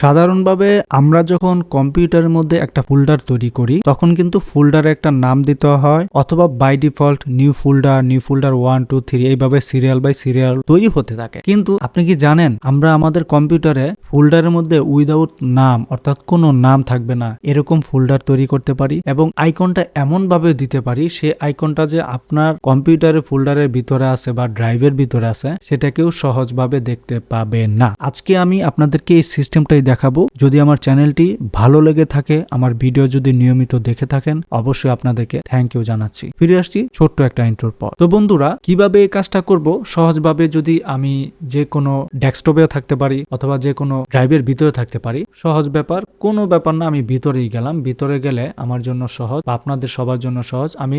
সাধারণভাবে আমরা যখন কম্পিউটারের মধ্যে একটা ফোল্ডার তৈরি করি, তখন কিন্তু ফোল্ডারে একটা নাম দিতে হয় অথবা by default new folder new folder one two three এইভাবে সিরিয়াল বাই সিরিয়াল তৈরি হতে থাকে। কিন্তু আপনি কি জানেন, আমরা আমাদের কম্পিউটারে ফোল্ডারের মধ্যে উইদাউট নাম অর্থাৎ কোনো নাম থাকবে না, এরকম ফোল্ডার তৈরি করতে পারি এবং আইকনটা এমন ভাবে দিতে পারি সে আইকনটা যে আপনার কম্পিউটারের ফোল্ডারের ভিতরে আছে বা ড্রাইভের ভিতরে আছে, সেটাকেও সহজভাবে দেখতে পাবে না। আজকে আমি আপনাদেরকে এই সিস্টেমটাই দেখাবো। যদি আমার চ্যানেলটি ভালো লেগে থাকে, আমার ভিডিও যদি নিয়মিত দেখে থাকেন, অবশ্যই আপনাদেরকে থ্যাংক ইউ জানাচ্ছি। ফিরে আসছি ছোট্ট একটা ইন্ট্রোর পর। তো বন্ধুরা, কীভাবে এই কাজটা করব? সহজভাবে যদি আমি যে কোনো ডেস্কটপেও থাকতে পারি, অথবা যে কোনো ড্রাইভের ভিতরে থাকতে পারি, সহজ ব্যাপার। কোনো ব্যাপার না, আমি ভিতরেই গেলাম। ভিতরে গেলে আমার জন্য সহজ বা আপনাদের সবার জন্য সহজ। আমি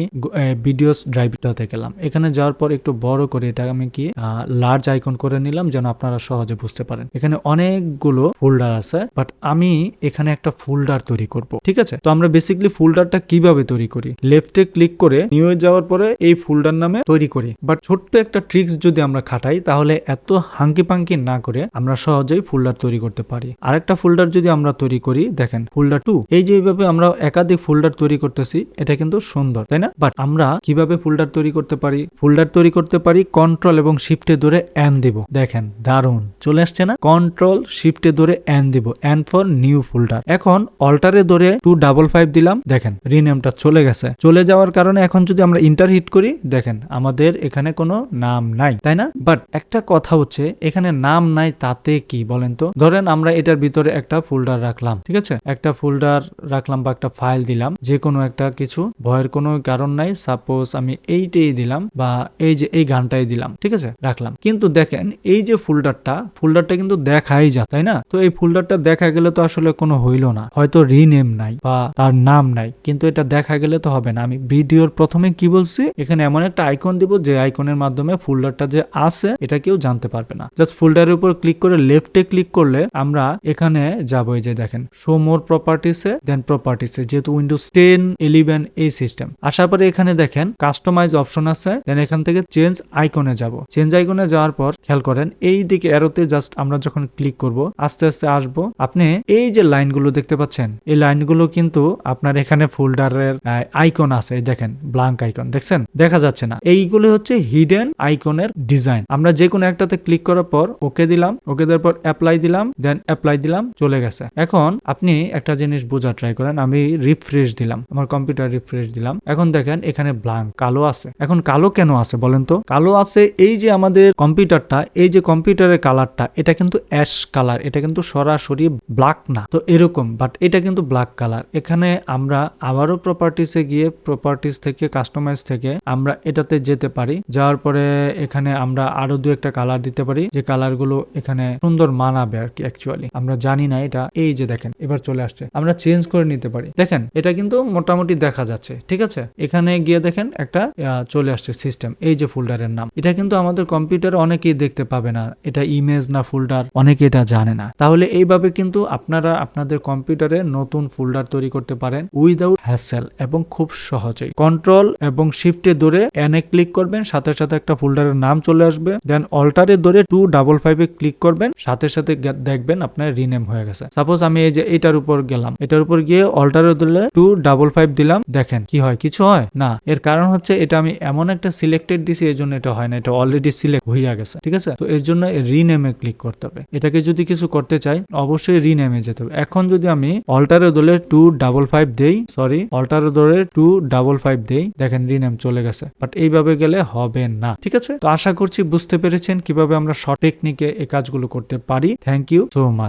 ভিডিওস ড্রাইভটাতে গেলাম। এখানে যাওয়ার পর একটু বড় করে এটা আমি কি লার্জ আইকন করে নিলাম, যেন আপনারা সহজে বুঝতে পারেন। এখানে অনেকগুলো ফোল্ডার আছে বাট আমি এখানে একটা ফোল্ডার তৈরি করব, ঠিক আছে? তো আমরা বেসিক্যালি ফোল্ডারটা কীভাবে তৈরি করি? লেফটে ক্লিক করে নিউ যাওয়ার পরে এই ফোল্ডার নামে তৈরি করি। বাট ছোট্ট একটা ট্রিক্স যদি আমরা খাটাই, তাহলে এত হাঙ্কি পাঙ্কি না করে আমরা সহজেই ফোল্ডার তৈরি করতে পারি। আরেকটা ফোল্ডার যদি আমরা তৈরি করি, দেখেন ফোল্ডার টু এই যে এইভাবে আমরা একাধিক ফোল্ডার তৈরি করতেছি, এটা কিন্তু সুন্দর, তাই না? বাট আমরা কীভাবে ফোল্ডার তৈরি করতে পারি? ফোল্ডার তৈরি করতে পারি কন্ট্রোল এবং শিফটে ধরে এন দিব। দেখেন দারুণ চলে আসছে না? কন্ট্রোল শিফটে ধরে এন দিব এন ফর নিউ ফোল্ডার এখন অল্টারে ধরে টু ডাবল ফাইভ দিলাম। দেখেন রিনেমটা চলে গেছে। চলে যাওয়ার কারণে এখন যদি আমরা ইন্টার হিট করি, দেখেন, আমাদের এখানে কোনো নাম নাই, তাই না? বাট একটা কথা হচ্ছে, এখানে নাম নাই তাতে কি বলেন তো? ধরেন আমরা এটার ভিতরে একটা ফোল্ডার রাখলাম, ঠিক আছে? একটা ফোল্ডার রাখলাম বা একটা ফাইল দিলাম, যে কোনো একটা কিছু, ভয়ের কোনো কারণ নাই সাপোজ আমি এইটাই দিলাম বা এই যে এই গানটাই দিলাম, ঠিক আছে? রাখলাম। কিন্তু দেখেন, এই যে ফোল্ডারটা ফোল্ডারটা কিন্তু দেখাই যা তাই না? তো এই ফোল্ডারটা দেখা গেলে তো আসলে কোনো হইল না। হয়তো রিনেম নাই বা তার নাম নাই, কিন্তু এটা দেখা গেলে তো হবে না। আমি ভিডিওর প্রথমে কি বলছি, এখানে এমন একটা আইকন দিব, যে আইকনের মাধ্যমে ফোল্ডারটা যে আছে, এটা কেউ জানতে পারবে না। জাস্ট ফোল্ডারের উপর ক্লিক করে লেফটে ক্লিক করলে আমরা এখানে যাব, এই যে দেখেন শো মোর প্রপার্টিসে দেন প্রপার্টিসে যেহেতু উইন্ডোজ টেন ইলেভেন এই সিস্টেম আসার পরে এখানে দেখেন কাস্টমাইজ অপশন আছে দেন এখান থেকে চেঞ্জ আইকনে যাব। চেঞ্জ আইকনে যাওয়ার পর, খেয়াল করেন এই দিকে এরোতে জাস্ট আমরা যখন ক্লিক করব, আস্তে আস্তে আসব আপনি এই যে লাইনগুলো দেখতে পাচ্ছেন, এই লাইনগুলো কিন্তু আপনার এখানে ফোল্ডারের আইকন আছে দেখেন ব্লাঙ্ক আইকন দেখছেন? দেখা যাচ্ছে না। এইগুলো হচ্ছে হিডেন আইকনের ডিজাইন আমরা যে কোনো একটাতে ক্লিক করার পর ওকে দিলাম ওকে দেওয়ার পর অ্যাপ্লাই দিলাম দেন অ্যাপ্লাই দিলাম, চলে গেছে। এখন আপনি একটা জিনিস বোঝা ট্রাই করেন, আমি রিফ্রেশ দিলাম, আমার কম্পিউটার রিফ্রেশ দিলাম। এখন দেখেন, এখানে ব্লাঙ্ক কালো আছে। এখন কালো কেন আছে বলেন তো? কালো আছে এই যে আমাদের কম্পিউটারটা এই যে কম্পিউটারের কালারটা এটা কিন্তু অ্যাশ কালার এটা কিন্তু সরাসরি ব্ল্যাক না। তো এরকম বাট এটা কিন্তু ব্ল্যাক কালার এখানে আমরা আবারও প্রপার্টিসে গিয়ে প্রপার্টিস থেকে কাস্টমাইজ থেকে আমরা এটাতে যেতে পারি। যাওয়ার পরে এখানে আমরা আরও দু একটা কালার দিতে পারি, যে কালারগুলো এখানে সুন্দর মানাবে আর কি অ্যাকচুয়ালি আমরা জানি না এটা। এই যে দেখেন, এবার চলে আসছে। আমরা চেঞ্জ করে নিতে পারি। দেখেন, এটা কিন্তু মোটামুটি দেখা যাচ্ছে, ঠিক আছে? এখানে গিয়ে দেখেন একটা চলে আসছে সিস্টেম এই যে ফোল্ডারের নাম। এটা কিন্তু আমাদের কম্পিউটার অনেকেই দেখতে পাবে না। এটা ইমেজ না ফোল্ডার অনেকে এটা জানে না। তাহলে এইভাবে কিন্তু আপনারা আপনাদের কম্পিউটারে নতুন ফোল্ডার তৈরি করতে পারেন উইদাউট হ্যাসেল এবং খুব সহজেই। কন্ট্রোল এবং শিফটে ধরে এনে ক্লিক করবেন, সাথে সাথে একটা ফোল্ডারের নাম চলে আসবে। দেন অল্টারে ধরে টু ডাবল ফাইভে ক্লিক করবেন, সাথে সাথে দেখবেন আপনার রিনেম হয়ে গেছে। সাপোজ আমি এই যে এটার উপর গেলাম, এটার উপর গিয়ে অল্টারে দিলে টু ডাবল ফাইভ দিলাম, দেখেন কি হয়, কিছু হয় না। এর কারণ হচ্ছে এটা আমি এমন একটা সিলেক্টেড দিছি, এই জন্য এটা হয় না, এটা অলরেডি সিলেক্ট হয়ে গেছে, ঠিক আছে? তো এর জন্য রিনেমে ক্লিক করতে হবে। এটাকে যদি কিছু করতে চাই অবশ্যই রিনেমে যেতে হবে। এখন যদি আমি অল্টারে দলে টু ডাবল ফাইভ দেই সরি অল্টারে দলে টু ডাবল ফাইভ দেই, দেখেন রিনেম চলে গেছে। বাট এইভাবে গেলে হবে না। ঠিক আছে? তো আশা করছি বুঝতে পেরেছেন কীভাবে আমরা শর্ট টেকনিকে এই কাজগুলো করতে পারি। Thank you so much